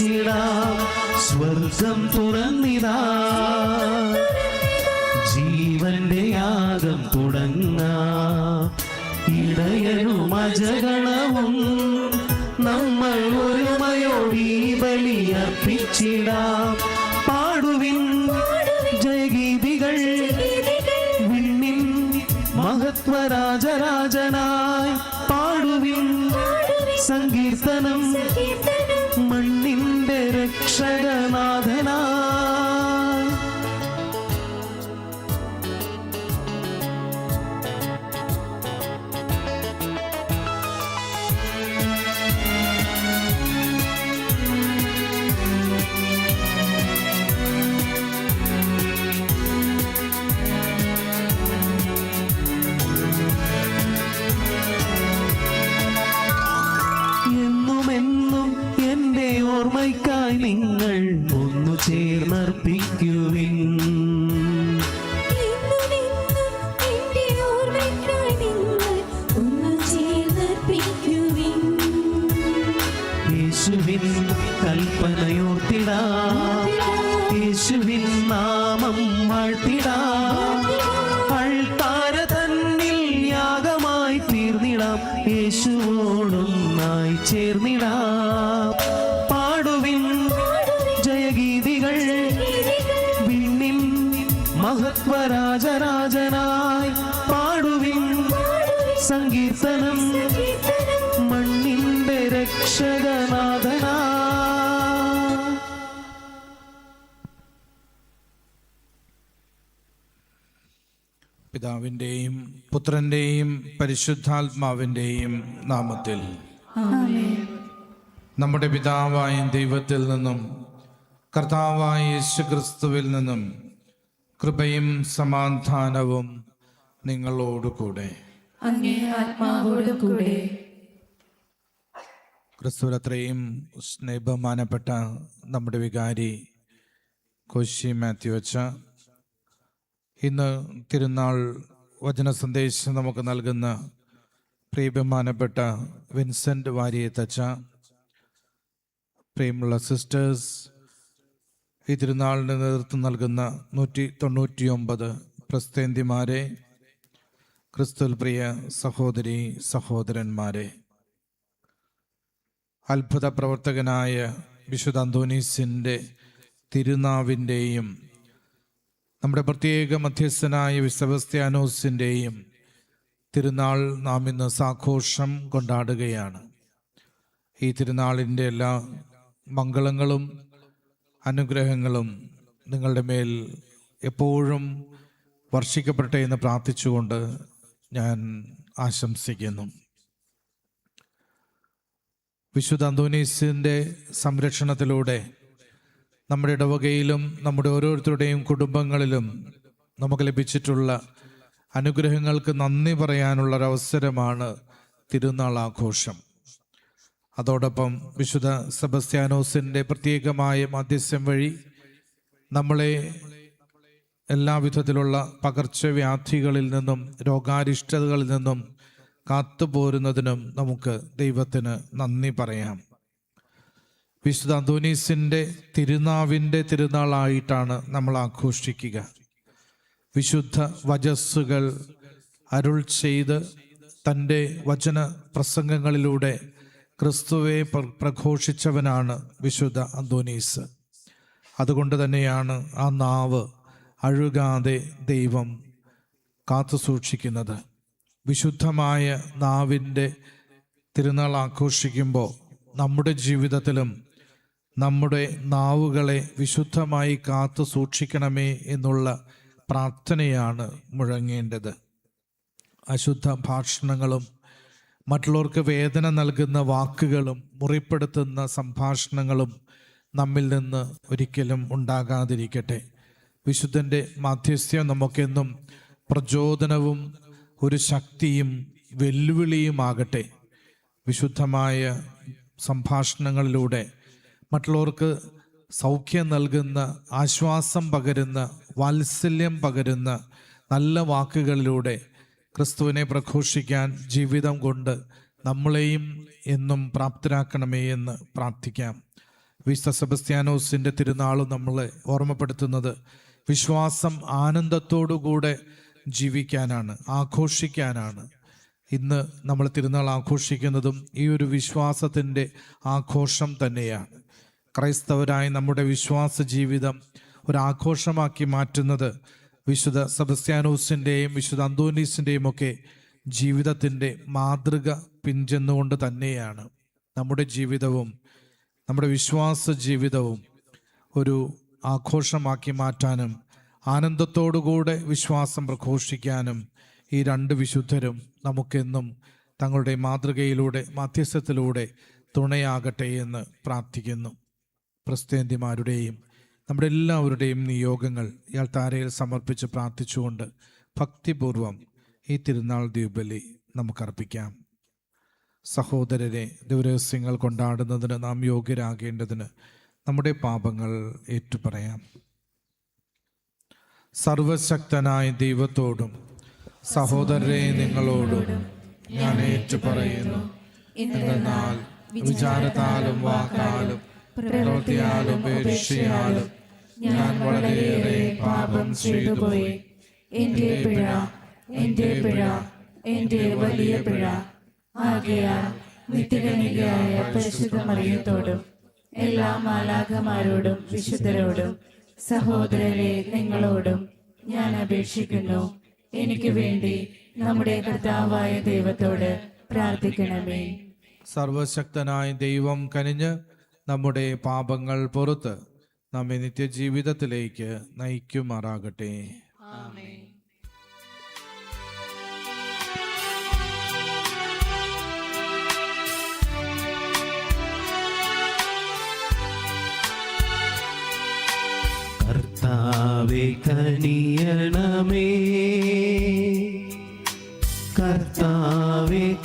അർപ്പിച്ചിടാം സ്വർഗം തുറന്നിടാ ജീവന്റെ യാഗം തുടങ്ങാം. ഇടയനും അജഗണവും നമ്മൾ ഒരുമയോടി ബലിയർപ്പിച്ചിടാ പാടുവിൻ ജയഗീതികൾ വിണ്ണിൻ മഹത്വരാജരാജനായി പാടുവിൻ സങ്കീർത്തനം മണ്ണിന്റെ രക്ഷകനാഥനായി എന്നുമെന്നും എന്റെ ഓർമ്മയ്ക്കായി നിങ്ങൾ മഹത്വരാജരാജനായി പാടുവിൻ സങ്കീർത്തനം മണ്ണിന്റെ രക്ഷകനാഥനാ. പിതാവിന്റെയും പുത്രന്റെയും പരിശുദ്ധാത്മാവിന്റെയും നാമത്തിൽ നമ്മുടെ പിതാവായ ദൈവത്തിൽ നിന്നും കർത്താവായ യേശുക്രിസ്തുവിൽ നിന്നും കൃപയും സമാധാനവും നിങ്ങളോടുകൂടെ. കൂടെ ക്രിസ്തുവിലത്രയും സ്നേഹമാനപ്പെട്ട നമ്മുടെ വികാരി കോശി മാത്യു വച്ച ഇന്ന് തിരുനാൾ വചന സന്ദേശം നമുക്ക് നൽകുന്ന പ്രിയബഹുമാനപ്പെട്ട വിൻസെന്റ് വാര്യത്തച്ച പ്രിയമുള്ള സിസ്റ്റേഴ്സ് ഈ തിരുനാളിന് നേതൃത്വം നൽകുന്ന നൂറ്റി തൊണ്ണൂറ്റി ഒമ്പത് പ്രസ്തേന്തിമാരെ ക്രിസ്തുൽ പ്രിയ സഹോദരി സഹോദരന്മാരെ അത്ഭുത പ്രവർത്തകനായ വിശുദ്ധ അന്തോനീസിന്റെ തിരുനാവിന്റെയും നമ്മുടെ പ്രത്യേക മധ്യസ്ഥനായ വിശ്വസ്ത്യാനോസിന്റെയും തിരുനാൾ നാം ഇന്ന് സാഘോഷം കൊണ്ടാടുകയാണ്. ഈ തിരുനാളിന്റെ എല്ലാ മംഗളങ്ങളും അനുഗ്രഹങ്ങളും നിങ്ങളുടെ മേൽ എപ്പോഴും വർഷിക്കപ്പെട്ടെ എന്ന് പ്രാർത്ഥിച്ചുകൊണ്ട് ഞാൻ ആശംസിക്കുന്നു. വിശുദ്ധ അന്തോനീസിന്റെ സംരക്ഷണത്തിലൂടെ നമ്മുടെ ഇടവകയിലും നമ്മുടെ ഓരോരുത്തരുടെയും കുടുംബങ്ങളിലും നമുക്ക് ലഭിച്ചിട്ടുള്ള അനുഗ്രഹങ്ങൾക്ക് നന്ദി പറയാനുള്ളൊരവസരമാണ് തിരുനാൾ ആഘോഷം. അതോടൊപ്പം വിശുദ്ധ സെബസ്ത്യാനോസിന്റെ പ്രത്യേകമായ മധ്യസ്ഥം വഴി നമ്മളെ എല്ലാവിധത്തിലുള്ള പകർച്ചവ്യാധികളിൽ നിന്നും രോഗാരിഷ്ടതകളിൽ നിന്നും കാത്തുപോരുന്നതിനും നമുക്ക് ദൈവത്തിന് നന്ദി പറയാം. വിശുദ്ധ അന്തോനീസിന്റെ തിരുനാവിന്റെ തിരുനാളായിട്ടാണ് നമ്മൾ ആഘോഷിക്കുക. വിശുദ്ധ വചസ്സുകൾ അരുൾ ചെയ്ത് തന്റെ വചന പ്രസംഗങ്ങളിലൂടെ ക്രിസ്തുവെ പ്രഘോഷിച്ചവനാണ് വിശുദ്ധ അന്തോനീസ്. അതുകൊണ്ട് തന്നെയാണ് ആ നാവ് അഴുകാതെ ദൈവം കാത്തു സൂക്ഷിക്കുന്നത് വിശുദ്ധമായ നാവിന്റെ തിരുനാൾ ആഘോഷിക്കുമ്പോൾ നമ്മുടെ ജീവിതത്തിലും നമ്മുടെ നാവുകളെ വിശുദ്ധമായി കാത്തു സൂക്ഷിക്കണമേ എന്നുള്ള പ്രാർത്ഥനയാണ് മുഴങ്ങേണ്ടത്. അശുദ്ധ ഭാഷണങ്ങളും മറ്റുള്ളവർക്ക് വേദന നൽകുന്ന വാക്കുകളും മുറിപ്പെടുത്തുന്ന സംഭാഷണങ്ങളും നമ്മിൽ നിന്ന് ഒരിക്കലും ഉണ്ടാകാതിരിക്കട്ടെ. വിശുദ്ധന്റെ മാധ്യസ്ഥ്യം നമുക്കെന്നും പ്രചോദനവും ഒരു ശക്തിയും വെല്ലുവിളിയുമാകട്ടെ. വിശുദ്ധമായ സംഭാഷണങ്ങളിലൂടെ മറ്റുള്ളവർക്ക് സൗഖ്യം നൽകുന്ന ആശ്വാസം പകരുന്ന വാത്സല്യം പകരുന്ന നല്ല വാക്കുകളിലൂടെ ക്രിസ്തുവിനെ പ്രഘോഷിക്കാൻ ജീവിതം കൊണ്ട് നമ്മളെയും എന്നും പ്രാപ്തരാക്കണമേ എന്ന് പ്രാർത്ഥിക്കാം. വിശുദ്ധ സെബസ്ത്യാനോസിന്റെ തിരുനാൾ നമ്മളെ ഓർമ്മപ്പെടുത്തുന്നത് വിശ്വാസം ആനന്ദത്തോടുകൂടെ ജീവിക്കാനാണ് ആഘോഷിക്കാനാണ്. ഇന്ന് നമ്മൾ തിരുനാൾ ആഘോഷിക്കുന്നതും ഈ ഒരു വിശ്വാസത്തിന്റെ ആഘോഷം തന്നെയാണ്. ക്രൈസ്തവരായ നമ്മുടെ വിശ്വാസ ജീവിതം ഒരു ആഘോഷമാക്കി മാറ്റുന്നത് വിശുദ്ധ സെബസ്ത്യാനോസിന്റെയും വിശുദ്ധ അന്തോനീസിന്റെയും ഒക്കെ ജീവിതത്തിന്റെ മാതൃക പിഞ്ചെന്നുകൊണ്ട് തന്നെയാണ്. നമ്മുടെ ജീവിതവും നമ്മുടെ വിശ്വാസ ജീവിതവും ഒരു ആഘോഷമാക്കി മാറ്റാനും ആനന്ദത്തോടുകൂടെ വിശ്വാസം പ്രഘോഷിക്കാനും ഈ രണ്ട് വിശുദ്ധരും നമുക്കെന്നും തങ്ങളുടെ മാതൃകയിലൂടെ മധ്യസ്ഥത്തിലൂടെ തുണയാകട്ടെ എന്ന് പ്രാർത്ഥിക്കുന്നു. പ്രസ്തേന്തിമാരുടെയും നമ്മുടെ എല്ലാവരുടെയും നിയോഗങ്ങൾ ഇയാൾ താരയിൽ സമർപ്പിച്ച് പ്രാർത്ഥിച്ചുകൊണ്ട് ഭക്തിപൂർവം ഈ തിരുനാൾ ദ്വീപലി നമുക്കർപ്പിക്കാം. സഹോദരരെ ദിവരഹസ്യങ്ങൾ കൊണ്ടാടുന്നതിന് നാം യോഗ്യരാകേണ്ടതിന് നമ്മുടെ പാപങ്ങൾ ഏറ്റുപറയാം. സർവശക്തനായ ദൈവത്തോടും സഹോദരരെ നിങ്ങളോടും ഞാൻ ഏറ്റുപറയുന്നു. എന്നാൽ വിചാരത്താലും വാക്കാലും പ്രവൃത്തിയാലും ഉപേക്ഷയാലും ഞാൻ വളരെയേറെ പാപം ചെയ്തു പോയി എന്റെ പിഴ എന്റെ പിഴ എന്റെ വലിയ പിഴ. ആകയാൽ നിത്യകനികയായ പരിശുദ്ധ മറിയത്തോടും എല്ലാ മാലാഖമാരോടും വിശുദ്ധരോടും സഹോദരരെ നിങ്ങളോടും ഞാൻ അപേക്ഷിക്കുന്നു. എനിക്ക് വേണ്ടി നമ്മുടെ കർത്താവായ ദൈവത്തോട് പ്രാർത്ഥിക്കണമേ. സർവശക്തനായ ദൈവം കനിഞ്ഞ് നമ്മുടെ പാപങ്ങൾ പുറത്ത് നമ്മെ നിത്യജീവിതത്തിലേക്ക് നയിക്കുമാറാകട്ടെ. കർത്താവെ കനിയണമേ. കർത്താവെ